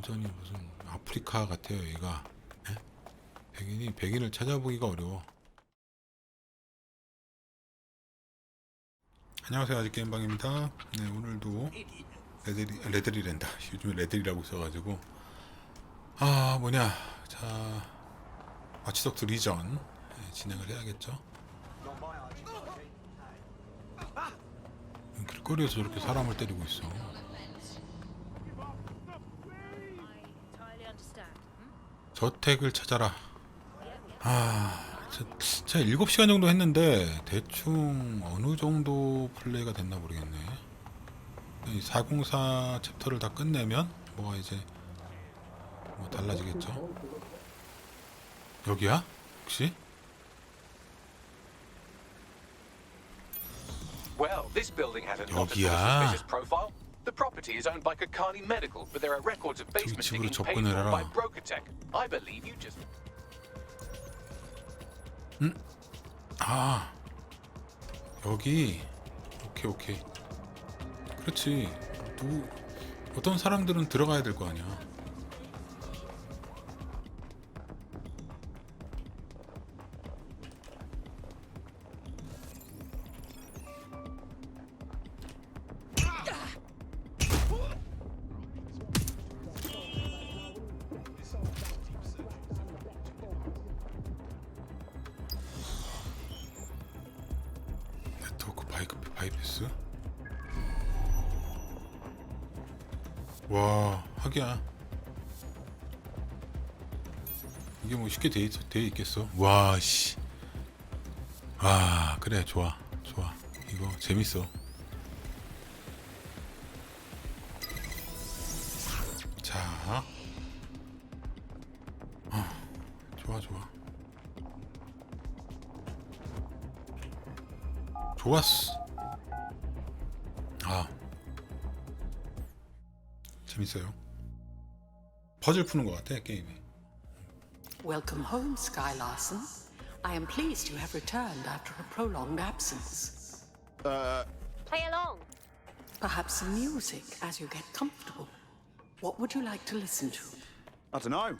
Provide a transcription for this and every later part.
완전히 무슨 아프리카 같아요 얘가. 예? 백인이 백인을 찾아보기가 어려워. 안녕하세요 아직 게임방입니다. 네 오늘도 레드리, 레드리랜다. 요즘에 레드리라고 있어가지고. 아 뭐냐. 자 마치덕트 리전 예, 진행을 해야겠죠? 길거리에서 저렇게 사람을 때리고 있어 저택을 찾아라. 아, 저, 제가 7시간 정도 했는데 대충 어느 정도 플레이가 됐나 모르겠네. 이404 챕터를 다 끝내면 뭐가 이제 뭐 달라지겠죠. 여기야? 혹시? 여기야. The property is owned by Kakani Medical, but there are records of basement digging paid for by 해라. Brokotech. I believe you just 아, 여기. 오케이, 오케이. 그렇지. 누구, 어떤 사람들은 들어가야 될 거 아니야. 이게 뭐 쉽게 돼, 있, 돼 있겠어? 와씨. 아 그래 좋아 좋아. 이거 재밌어. 자. 어, 좋아 좋아. 좋았어. 아. 재밌어요. 퍼즐 푸는 것 같아 게임이. Welcome home, Sky Larson. I am pleased you have returned after a prolonged absence. Play along. Perhaps some music as you get comfortable. What would you like to listen to? I don't know.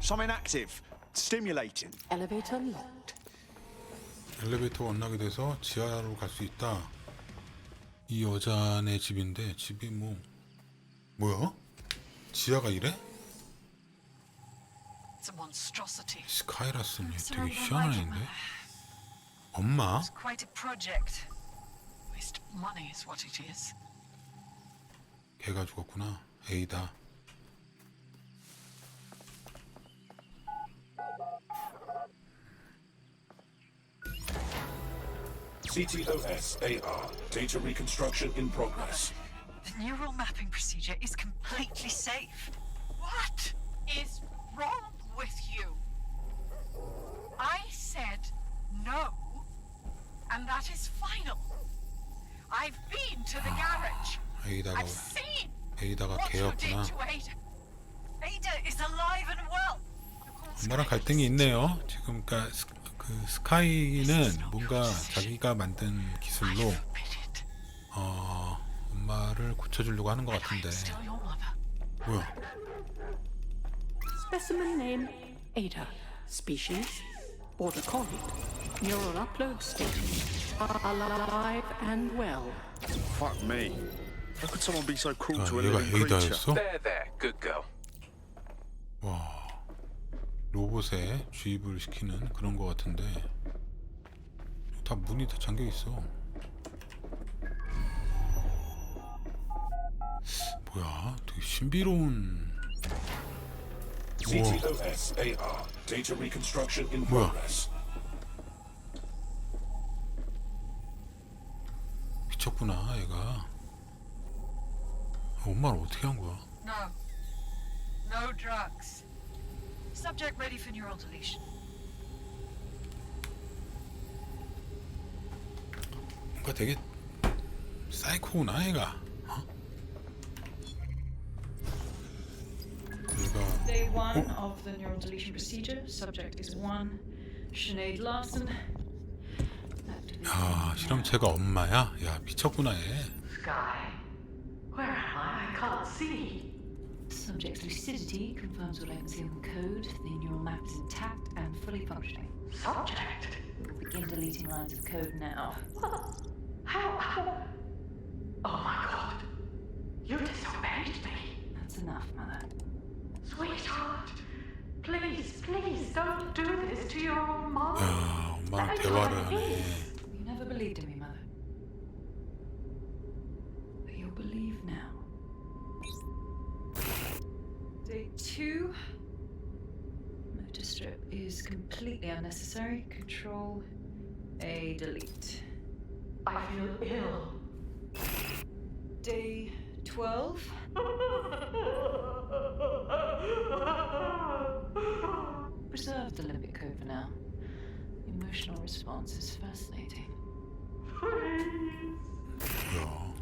Something active, stimulating. Elevator locked. 엘리베이터가 원나게 돼서 지하로 갈 수 있다. 이 여자네 집인데 집이 뭐 뭐야? 지하가 이래? It's a monstrosity. 스카이라스는 It's 되게 an 희한한 overnight 애인데. 엄마? It's quite a project. Waste of money is what it is. 걔가 죽었구나. 에이다. CTOS-AR. Data reconstruction in progress. The neural mapping procedure is completely safe. What is 에이다가 I've seen 에이다가 what you did 걔였구나. to Ada. Ada is alive and well. 엄마랑 갈등이 있네요. 지금 그러니까 스, 그 스카이는 뭔가 자기가 만든 기술로. 어, 엄마를 고쳐주려고 하는 것 같은데. 뭐야? Specimen name Ada. Species Border Collie. Neural upload status. Alive and well. Fuck me. How could someone be so cruel 아, to a 얘가 living creature? 에이다였어? there, there, good girl. 와 로봇에 주입을 시키는 그런 것 같은데 다 문이 다 잠겨 있어. 뭐야? 되게 신비로운. 우와. CTOS-AR. Data reconstruction in progress. 미쳤구나 얘가. 엄마를 어떻게 한 거야? No. No drugs. Subject ready for neural deletion. 뭔가 되게 사이코구나 얘가. Day one of the neural deletion procedure. Subject is one. Sinead Larson. That 야 실험체가 엄마야? 야 미쳤구나 얘. Sky. Where am I? I can't see. Subject's lucidity confirms what I can see on the code. The neural map is intact and fully functioning. Subject? We'll begin deleting lines of code now. How? How? Oh my god. You disobeyed me. That's enough, Mother. Sweetheart. Please, please don't do this to your own mom. 야, 엄마랑 대화를 하네. You never believed in me, Mother. But you'll believe now. Day two. Motor strip is completely unnecessary. Control A delete. I feel ill. Day 12. Preserve the limbic code for now. The emotional response is fascinating. 야,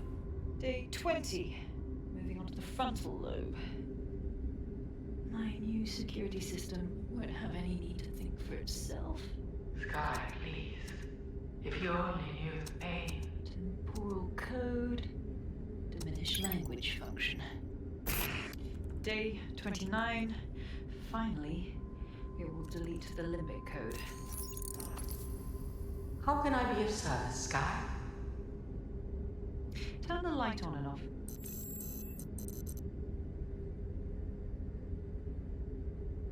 Day 20. Moving on to the frontal lobe. My new security system won't have any need to think for itself. Sky, please. If you only knew the pain. Temporal code. Diminish language function. Day 29. Finally, it will delete the limbic code. How can I be of service, Sky? Turn the light on and off.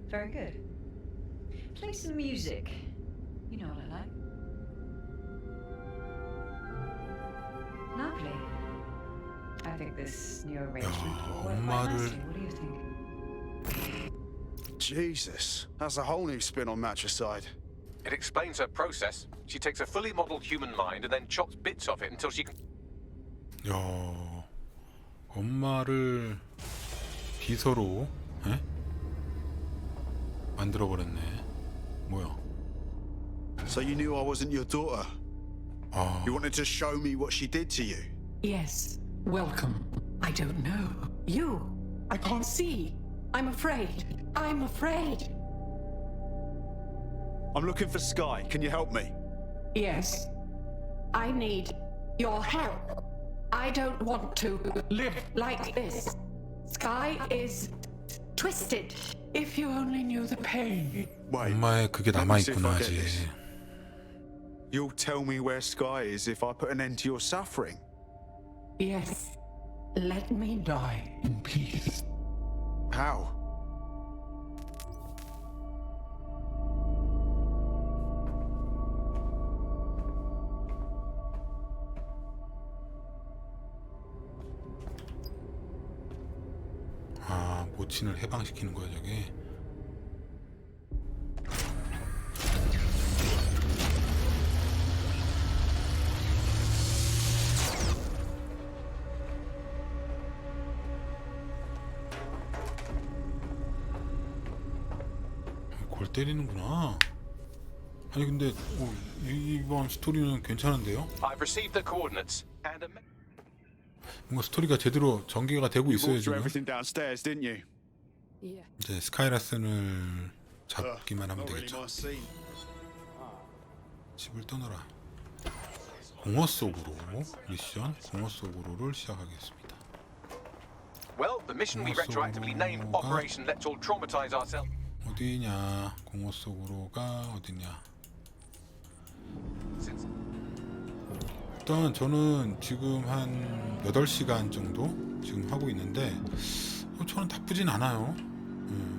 Very good. Play some music. You know what I like. I think this new arrangement will work quite 엄마를- nicely. What do you think? Jesus, that's a whole new spin on matricide. It explains her process. She takes a fully modeled human mind and then chops bits of it until she can. 야, 엄마를 비서로 에? 만들어 버렸네. 뭐야? So you knew I wasn't your daughter. 아, You wanted to show me what she did to you. Yes. Welcome. I don't know. You. I can't see. I'm afraid. I'm afraid. I'm looking for Sky. Can you help me? Yes. I need your help. I don't want to live like this. Sky is twisted. If you only knew the pain. Wait. 엄마의 그게 Let 남아 me see if 있구나 I get 아직. this. You'll tell me where Sky is if I put an end to your suffering. Yes. Let me die in peace. How? 아, 모친을 해방시키는 거야 저게. 때리는구나. 아니 근데 어, 이- 이번 스토리는 괜찮은데요? I've received the coordinates and a. me- 뭔가 스토리가 제대로 전개가 되고 있어요 지금. 이제 스카이라슨을 잡기만 하면 되겠죠. 집을 떠나라. 공허 속으로 미션 공허 속으로를 시작하겠습니다. Well, the mission we retroactively named Operation Let's All Traumatize Ourselves. 어디냐? 공허 속으로가 어디냐? 일단 저는 지금 한 8시간 정도 지금 하고 있는데 어, 저는 나쁘진 않아요. 음.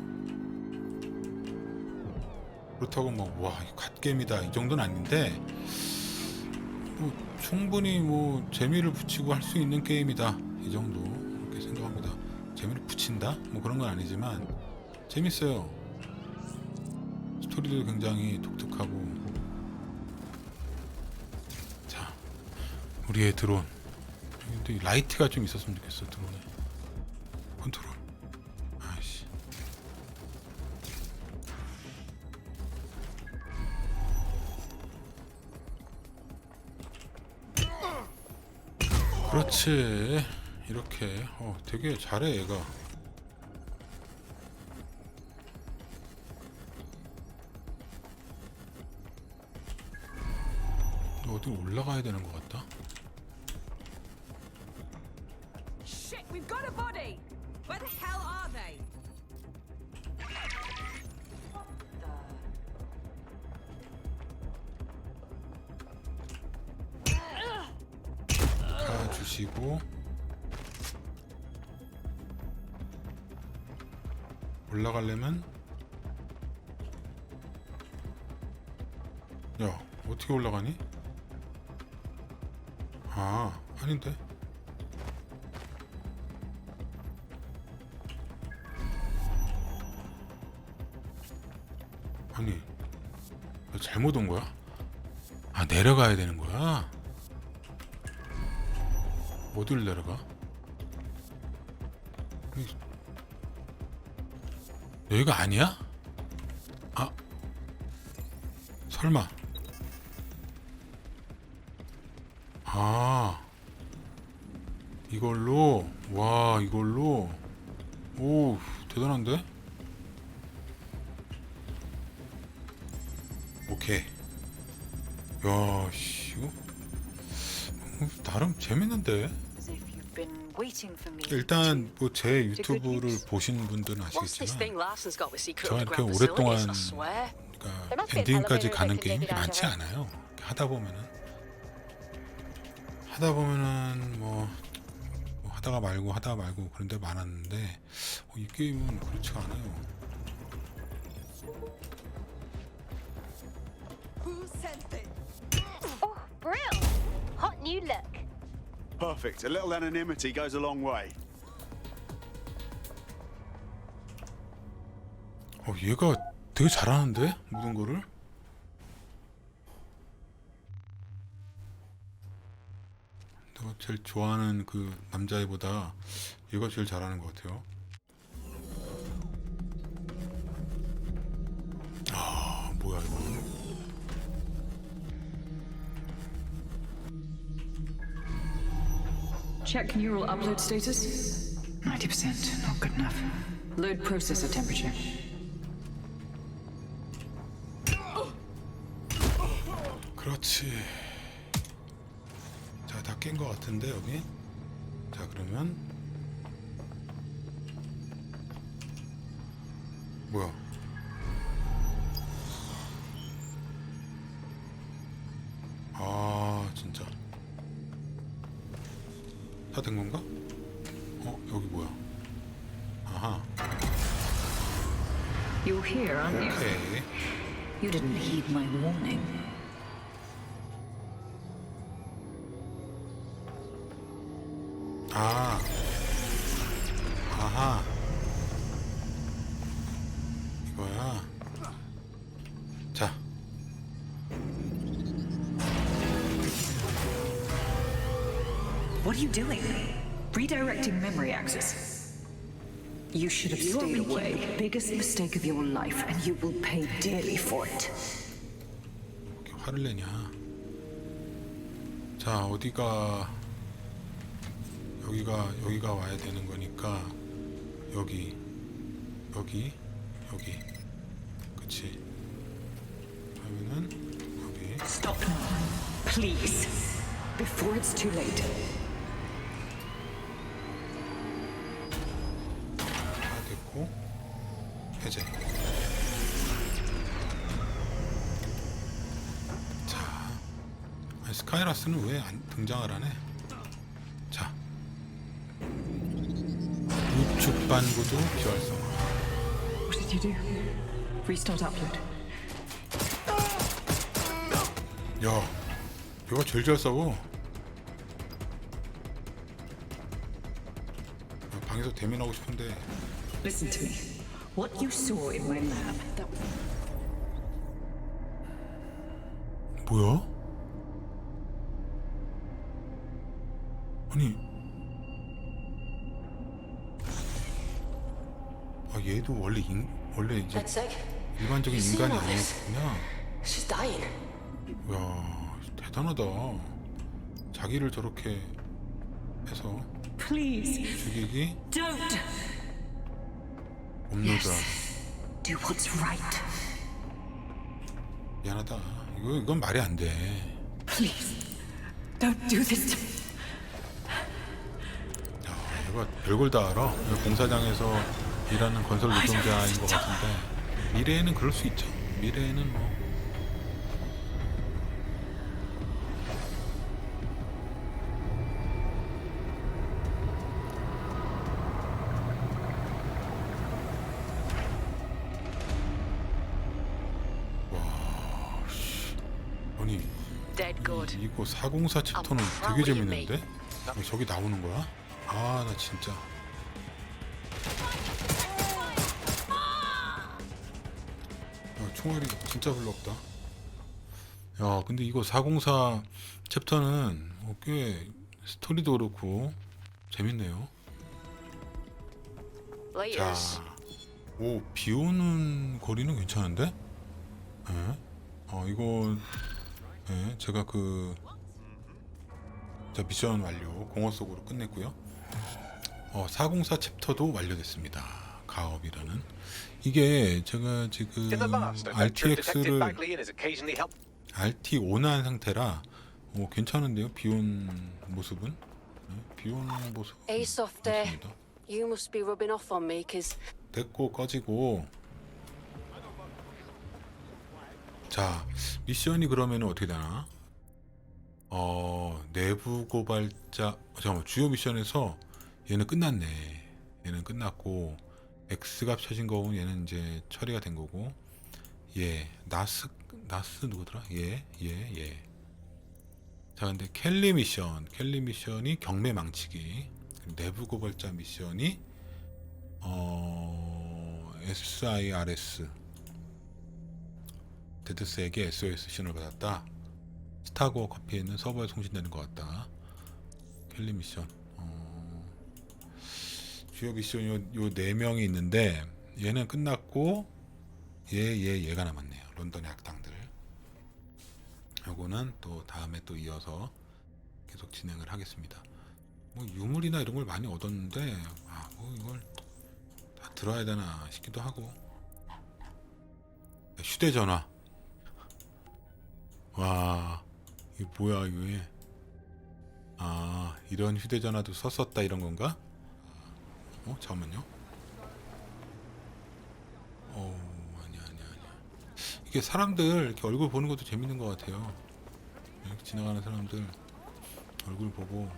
그렇다고 뭐와 갓겜이다 이 정도는 아닌데 뭐 충분히 뭐 재미를 붙이고 할 수 있는 게임이다 이 정도 그렇게 생각합니다. 재미를 붙인다 뭐 그런 건 아니지만 재밌어요. 스토리도 굉장히 독특하고. 자 우리의 드론. 라이트가 좀 있었으면 좋겠어 드론에. 컨트롤. 아이씨. 그렇지. 이렇게. 어 되게 잘해 얘가 어디로 올라가야 되는 것 같다. Shit, we've got a body. Where the hell are they? 다 주시고 올라가려면 야 어떻게 올라가니? 아 아닌데 아니 너 잘못 온 거야? 아 내려가야 되는 거야? 어디를 내려가? 이- 여기가 아니야? 아 설마 아 이걸로 와 이걸로 오 대단한데? 오케이 야씨 이거 어, 나름 재밌는데. 일단 뭐 제 유튜브를. 보신 분들은 아시겠지만 저한테 오랫동안? 그러니까 엔딩까지 가는 게임이 많지 않아요. 하다 보면은 하다 보면은 뭐, 뭐 하다가 말고 하다가 말고 그런 데 많았는데 어, 이 게임은 그렇지가 않아요. Oh, Brill! Hot new look. Perfect. A little anonymity goes a long way. 어, 얘가 되게 잘하는데 모든 거를. 내가 제일 좋아하는 그 남자애보다 얘가 제일 잘하는 것 같아요. 아 뭐야 이거? Check neural upload status. 90%, not good enough. Load processor temperature. 그렇지. 깬 것 같은데 여기. 자, 그러면 뭐야? 아, 진짜. 다 된 건가? 어, 여기 뭐야? 아하. You're here, aren't you? 오케이. You didn't heed my warning. 아. 아하. 이거야. 자. What are you doing? Redirecting memory access. You should have You are stayed making away. the biggest mistake of your life, and you will pay dearly for it. 이렇게 화를 내냐? 자, 어디가 여기가 여기가 와야 되는 거니까 여기 여기 여기 그치? 그러면은 여기 Stop now. Please. Before it's too late. 다 됐고 해제. 자, 아니, 스카이라스는 왜 안 등장을 안 해? 우측 반구도 비활성화. What did you do? Restart upload. 야, 얘가 제일 잘 싸워. 나 방에서 대면하고 싶은데 Listen to me. What you saw in my lab, that 뭐야? 아 얘도 원래 인 원래 이제. 일반적인 인간이? 아니었구나. 야, 대단하다. 자기를 저렇게 해서 죽이기 right. 미안하다. 이거 이건 말이 안 돼. Please, don't do this to me. 야, 얘가 별걸 다 알아. 얘 공사장에서 일하는 건설 노동자인 것 같은데 미래에는 그럴 수 있죠. 미래에는 뭐 이, 이거 4047톤은 되게 재밌는데? 저기 나오는 거야? 아, 나 진짜. 총알이 진짜 별로 없다 야 근데 이거 404 챕터는 어, 꽤 스토리도 그렇고 재밌네요. 자, 오, 비 오는 거리는 괜찮은데? 예? 어, 이거, 예, 제가 그, 자, 미션 완료, 공허 속으로 끝냈고요. 어, 404 챕터도 완료됐습니다. 가업이라는. 이게 제가 지금 RTX를. RT 온한 상태라 어, 괜찮은데요? 비온 모습은? 예, 비온 모습. 좋습니다. 됐고 꺼지고 자 미션이 그러면 어떻게 되나 어 내부 고발자 어, 잠깐만 주요 미션에서 얘는 끝났네 얘는 끝났고 X값 쳐진 거고 얘는 이제 처리가 된 거고 얘 나스 나스 누구더라 얘얘얘자 근데 켈리 미션 켈리 미션이 경매 망치기 내부 고발자 미션이 어, SIRS 데드스에게 SOS 신호를 받았다. 스타고 커피에 있는 서버에 송신되는 것 같다. 켈리 미션. 어, 주요 미션 요 네 명이 있는데 얘는 끝났고 얘 얘 얘가 남았네요. 런던의 악당들. 요거는 또 다음에 또 이어서 계속 진행을 하겠습니다. 뭐 유물이나 이런 걸 많이 얻었는데 아 뭐 이걸 다 들어야 되나 싶기도 하고 휴대전화 와 이게 뭐야 이게 아 이런 휴대전화도 썼었다 이런 건가 어 잠깐만요 어 아니야 아니야 아니야 이게 사람들 이렇게 얼굴 보는 것도 재밌는 것 같아요 이렇게 지나가는 사람들 얼굴 보고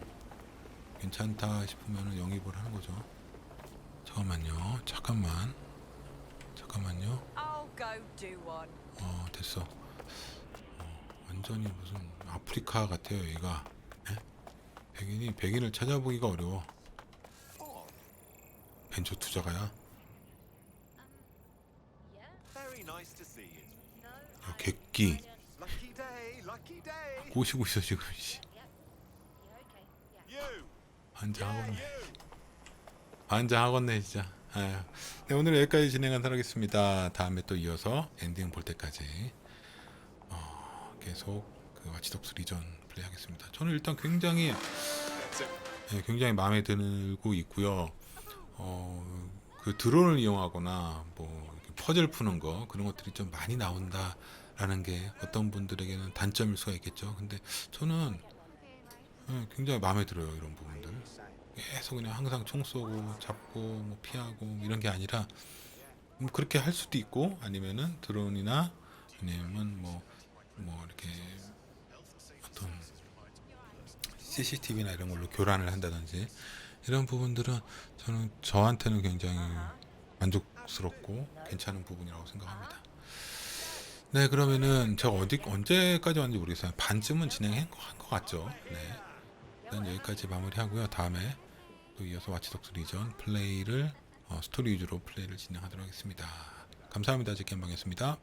괜찮다 싶으면 영입을 하는 거죠 잠깐만요. 잠깐만. 잠깐만요. 어 됐어. 어, 완전히 무슨 아프리카 같아요 얘가. 예? 백인이 백인을 찾아보기가 어려워. 벤처 투자가야. 야, 객기 lucky day. 꼬시고 있어 지금. 씨. 환장하겠네. 환장하겠네 진짜. 아유. 네 오늘 여기까지 진행하도록 하겠습니다. 다음에 또 이어서 엔딩 볼 때까지 어, 계속 그 와치독스 리전 플레이하겠습니다. 저는 일단 굉장히 네, 굉장히 마음에 들고 있고요. 어, 그 드론을 이용하거나 뭐 퍼즐 푸는 거 그런 것들이 좀 많이 나온다라는 게 어떤 분들에게는 단점일 수가 있겠죠. 근데 저는 네, 굉장히 마음에 들어요 이런 부분들. 계속 그냥 항상 총 쏘고 잡고 뭐 피하고 뭐 이런 게 아니라 뭐 그렇게 할 수도 있고 아니면은 드론이나 아니면 뭐뭐 이렇게 어떤 CCTV나 이런 걸로 교란을 한다든지 이런 부분들은 저는 저한테는 굉장히 만족스럽고 괜찮은 부분이라고 생각합니다. 네 그러면은 제가 어디 언제까지 왔는지 모르겠어요. 반쯤은 진행한 것, 같죠. 네. 일단 여기까지 마무리하고요. 다음에 또 이어서 와치독스 리전 플레이를 어, 스토리 위주로 플레이를 진행하도록 하겠습니다. 감사합니다. 제겜방이었습니다.